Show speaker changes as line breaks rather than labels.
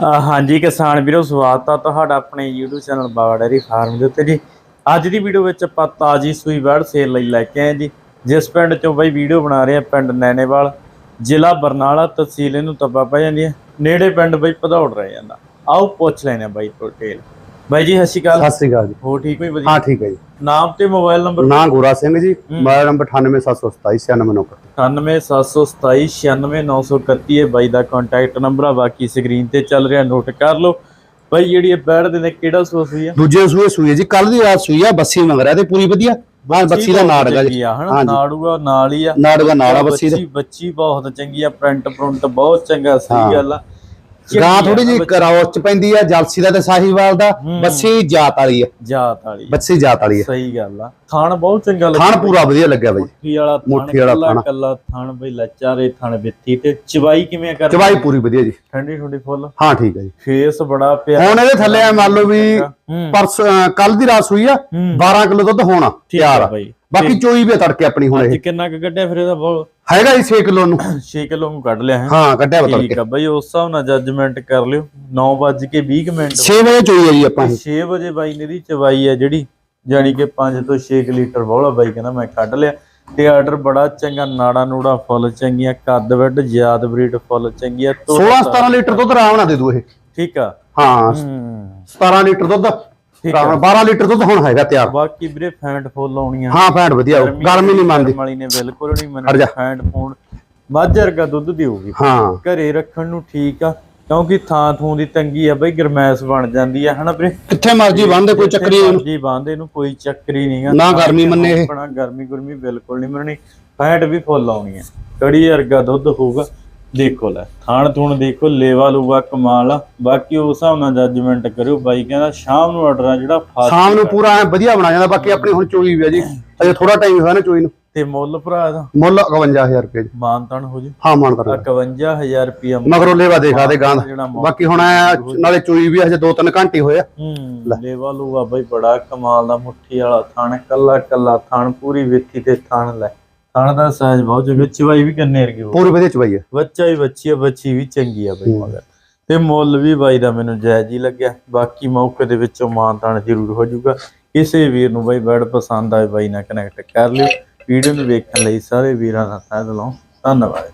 ਹਾਂਜੀ ਕਿਸਾਨ ਵੀਰੋ, ਸਵਾਗਤ ਆ ਤੁਹਾਡਾ ਆਪਣੇ YouTube channel Bawa dairy farm ਦੇ ਉੱਤੇ ਜੀ। ਅੱਜ ਦੀ ਵੀਡੀਓ ਵਿੱਚ ਆਪਾਂ ਤਾਜੀ ਸੂਈ ਬਰਡ ਸੇਲ ਲਈ ਲੈ ਕੇ ਆਏ ਜੀ। ਜਿਸ ਪਿੰਡ ਚੋਂ ਬਾਈ ਵੀਡੀਓ ਬਣਾ ਰਹੇ ਆ, ਪਿੰਡ ਨੈਣੇਵਾਲ, ਜ਼ਿਲ੍ਹਾ ਬਰਨਾਲਾ, ਤਹਿਸੀਲ ਇਹਨੂੰ ਤੱਬਾ ਪੈ ਜਾਂਦੀ ਹੈ ਨੇੜੇ ਪਿੰਡ ਬਈ ਭਦੌੜ ਰਹਿ ਜਾਂਦਾ। ਆਓ ਪੁੱਛ ਲੈਣੇ ਆ ਬਾਈ ਤੋਂ ਡਿਟੇਲ ਬਾਈ ਜੀ ਸਤਿ ਸ਼੍ਰੀ ਅਕਾਲ।
ਸਤਿ ਸ੍ਰੀ ਅਕਾਲ ਜੀ।
ਹੋ ਠੀਕ ਹੋਈ ਵਧੀਆ।
ਹਾਂ ਠੀਕ ਹੈ ਜੀ।
ਨਾਮ ਤੇ ਮੋਬਾਈਲ ਨੰਬਰ
ਨਾਂ ਗੋਰਾ ਸਿੰਘ ਜੀ ਮੋਬਾਈਲ ਨੰਬਰ 987279
9772796931 ਇਹ ਬਾਈ ਦਾ ਕੰਟੈਕਟ ਨੰਬਰ ਆ ਬਾਕੀ ਸਕਰੀਨ ਤੇ ਚੱਲ ਰਿਹਾ ਨੋਟ ਕਰ ਲਓ। ਬਾਈ ਜਿਹੜੀ ਇਹ ਬੈੜ ਦੇ ਨੇ ਕਿਹੜਾ ਸੋਸ ਹੋਈ ਆ?
ਦੂਜੇ ਸੂਏ ਸੂਈ ਹੈ ਜੀ ਕੱਲ ਦੀ ਰਾਤ ਸੂਈ ਆ ਬੱਸੀ ਮੰਗ ਰਿਹਾ ਤੇ ਪੂਰੀ ਵਧੀਆ। ਹਾਂ ਬੱਸੀ ਦਾ ਨਾੜਗਾ ਜੀ। ਹਾਂਜੀ।
ਨਾੜੂਗਾ ਨਾਲ ਹੀ ਆ।
ਨਾੜਗਾ ਨਾੜਾ ਬੱਸੀ ਦਾ।
ਬੱਚੀ ਬਹੁਤ ਚੰਗੀ ਆ ਪ੍ਰਿੰਟ ਪ੍ਰਿੰਟ ਬਹੁਤ ਚੰਗਾ
ਹਾਂ।
ਸਹੀ ਗੱਲ ਆ।
ਗਾਂ ਥੋੜੀ ਜੀ ਕਰਾਉਸ ਚ ਪੈਂਦੀ ਆ ਜਲਸੀ ਦਾ ਤੇ ਸਾਹੀਵਾਲ ਦਾ। ਬੱਸੀ ਜਾਤ ਵਾਲੀ ਆ।
ਜਾਤ ਵਾਲੀ
ਬੱਸੀ ਜਾਤ ਵਾਲੀ ਆ।
ਸਹੀ ਗੱਲ ਆ। ਥਾਣ ਬਹੁਤ ਚੰਗਾ
ਖਾਣ ਪੂਰਾ ਵਧੀਆ ਲੱਗਿਆ ਬਾਈ।
ਮੁੱਠੀ ਵਾਲਾ ਥਣ
ਮੁੱਠੀ ਵਾਲਾ ਥਣ।
ਕੱਲਾ ਥਣ ਬਈ ਲੱਚਾਰੇ ਥਣ ਬਿੱਤੀ ਤੇ ਚਵਾਈ ਕਿਵੇਂ ਕਰ
ਚਵਾਈ ਪੂਰੀ ਵਧੀਆ ਜੀ।
ਠੰਡੀ ਠੰਡੀ ਫੁੱਲ।
ਹਾਂ ਠੀਕ ਹੈ ਜੀ।
ਫੇਸ ਬੜਾ ਪਿਆ।
ਹੁਣ ਇਹਦੇ ਥੱਲੇ ਆ ਮੰਨ ਲਓ ਵੀ ਪਰਸ ਕੱਲ ਦੀ ਰਾਤ ਸੂਈ ਆ
ਹੂੰ।
12 ਕਿਲੋ ਦੁੱਧ ਹੋਣਾ ਤਿਆਰ
ਆ। ਬਾਈ।
ਬਾਕੀ ਚੋਈ ਵੀ ਆ ਤੜਕੇ ਆਪਣੀ ਹੁਣ ਇਹ।
ਕਿੰਨਾ ਕੁ ਕੱਢਿਆ ਫਿਰ ਇਹਦਾ ਬਹੁਤ?
ਹੈਗਾ ਜੀ 6 ਕਿਲੋ ਨੂੰ।
6 ਕਿਲੋ ਨੂੰ ਕੱਢ ਲਿਆ ਹੈ।
ਹਾਂ ਕੱਢਿਆ ਵਾ
ਠੀਕ ਆ ਬਈ ਉਸ ਹਿਸਾਬ ਨਾਲ ਜੱਜਮੈਂਟ ਕਰ ਲਿਓ। 9:20 ਮਿੰਟ।
6 ਵਜੇ ਚੋਈ ਆ ਜੀ ਆਪਾਂ ਇਹ।
6 ਵਜੇ ਬਾਈ ਨੇ ਦੀ ਚਵਾਈ ਹੈ ਜਿਹੜੀ ਜਾਨੀ ਕਿ 5 ਤੋਂ 6 ਲੀਟਰ ਬੋਲਾ ਬਾਈ ਕਹਿੰਦਾ ਮੈਂ ਕੱਢ ਲਿਆ। ਤੇ ਆਰਡਰ ਬੜਾ ਚੰਗਾ ਨਾੜਾ ਨੂੜਾ ਫੁੱਲ ਚੰਗੀਆਂ ਕੱਦ ਵੱਡ ਜ਼ਿਆਦ ਬਰੀਡ ਫੁੱਲ ਚੰਗੀਆਂ
16 17 ਲੀਟਰ ਦੁੱਧ ਆਰਾਮ ਨਾਲ ਦੇ ਦੂ ਇਹ।
ਠੀਕ ਆ?
ਹਾਂ
ਹੂੰ।
17 ਲੀਟਰ ਦੁੱਧ।
ਠੀਕ
ਆਰਾਮ ਨਾਲ 12 ਲੀਟਰ ਦੁੱਧ ਹੁਣ ਹੈਗਾ ਤਿਆਰ।
ਬਾਕੀ ਵੀਰੇ ਫੈਂਟ ਫੁੱਲ ਆਉਣੀਆਂ।
ਹਾਂ ਫੈਟ ਵਧੀਆ ਗਰਮੀ ਨਹੀਂ ਮੰਨਦੀ।
ਵਾਲੀ ਨੇ ਬਿਲਕੁਲ ਨਹੀਂ। ਮੰਨਦੀ। ਫੈਂਟ ਫੂਡ ਮੱਝ ਵਰਗਾ ਦੁੱਧ ਦੇਊਗੀ
ਹਾਂ।
ਘਰੇ ਰੱਖਣ ਨੂੰ ਠੀਕ ਆ ਕਿਉਂਕਿ ਥਾਂ ਥੂੰ ਦੀ ਤੰਗੀ ਆ ਬਈ ਗਰਮੈਸ਼ ਬਣ ਜਾਂਦੀ ਆ ਹਨਾ ਵੀਰੇ?
ਕਿੱਥੇ ਮਰਜ਼ੀ ਬੰਦੇ ਕੋਈ ਚੱਕਰੀ ਨਹੀਂ।
ਜੀ ਬਾਂਦੇ ਨੂੰ ਕੋਈ ਚੱਕਰੀ ਨਹੀਂਗਾ
ਨਾ ਗਰਮੀ ਮੰਨੇ ਇਹ।
ਆਪਣਾ ਗਰਮੀ ਗੁਰਮੀ ਬਿਲਕੁਲ ਨਹੀਂ ਮੰਨਣੀ। ਫੈਟ ਵੀ ਫੁੱਲ ਆਉਣੀ ਹੈ ਕੜੀ ਵਰਗਾ ਦੁੱਧ ਹੋਊਗਾ। ਦੇਖੋ ਲੈ ਥਾਣ ਥੂਣ ਦੇਖੋ ਲੇਵਾ ਲੂਗਾ ਕਮਾਲ ਆ। ਬਾਕੀ ਉਸ ਹਿਸਾਬ ਨਾਲ ਜੱਜਮੈਂਟ ਕਰਿਓ। ਬਾਈ ਕਹਿੰਦਾ ਸ਼ਾਮ ਨੂੰ ਆਰਡਰ ਆ ਜਿਹੜਾ ਫਾਸਟ
ਸ਼ਾਮ ਨੂੰ ਪੂਰਾ ਐਂ ਵਧੀਆ ਬਣਾ ਜਾਂਦਾ। ਬਾਕੀ ਆਪਣੀ ਹੁਣ ਚੋਈ ਵੀ ਆ ਜੀ। ਅਜੇ ਥੋੜਾ ਟਾਈਮ ਹੋਇਆ ਨਾ ਚੋਈ ਨੂੰ।
ਤੇ ਮੁੱਲ ਭਰਾ ਦਾ
ਮੁੱਲ 51000 ਰੁਪਏ ਜੀ।
ਮਾਨਤਨ ਹੋ ਜੀ।
ਹਾਂ ਮਾਨ ਕਰ
51000 ਰੁਪਿਆ
ਮਗਰੋਂ ਲੇਵਾ ਦੇਖਾ ਦੇ। ਗਾਂ ਬਾਕੀ ਹੁਣ ਐਂ ਨਾਲੇ ਚੋਈ ਵੀ ਹਜੇ 2-3 ਘੰਟੇ ਹੋਏ ਆ।
ਹੂੰ ਲੇਵਾ ਲੂਗਾ ਬਈ ਬੜਾ ਕਮਾਲ ਦਾ ਮੁੱਠੀ ਵਾਲਾ ਥਣ ਕੱਲਾ ਕੱਲਾ ਥਣ ਪੂਰੀ ਵੇਥੀ ਤੇ ਥਣ ਲੈ। ਥਣ ਦਾ ਸਾਈਜ਼ ਬਹੁਤ ਚੰਗਾ ਚਵਾਈ ਵੀ ਕੰਨੇ ਵਰਗੀ ਹੋ
ਪੂਰੀ ਵਧੀਆ ਚਵਾਈ ਆ।
ਬੱਚਾ ਹੀ ਬੱਚੀ ਆ ਬੱਚੀ ਵੀ ਚੰਗੀ ਆ ਬਈ ਮਗਰ। ਤੇ ਮੁੱਲ ਵੀ ਬਾਈ ਦਾ ਮੈਨੂੰ ਜਾਇਜ਼ ਹੀ ਲੱਗਿਆ। ਬਾਕੀ ਮੌਕੇ ਦੇ ਵਿੱਚੋਂ ਮਾਨਤਾਨ ਜ਼ਰੂਰ ਹੋ ਜਾਊਗਾ। ਕਿਸੇ ਵੀਰ ਨੂੰ ਬਾਈ ਬੈਡ ਪਸੰਦ ਆਏ ਬਾਈ ਨਾਲ ਕਨੈਕਟ ਕਰ ਲਿਓ। ਵੀਡੀਓ ਨੂੰ ਵੇਖਣ ਲਈ ਸਾਰੇ ਵੀਰਾਂ ਦਾ ਤਹਿ ਦਿਲੋਂ ਧੰਨਵਾਦ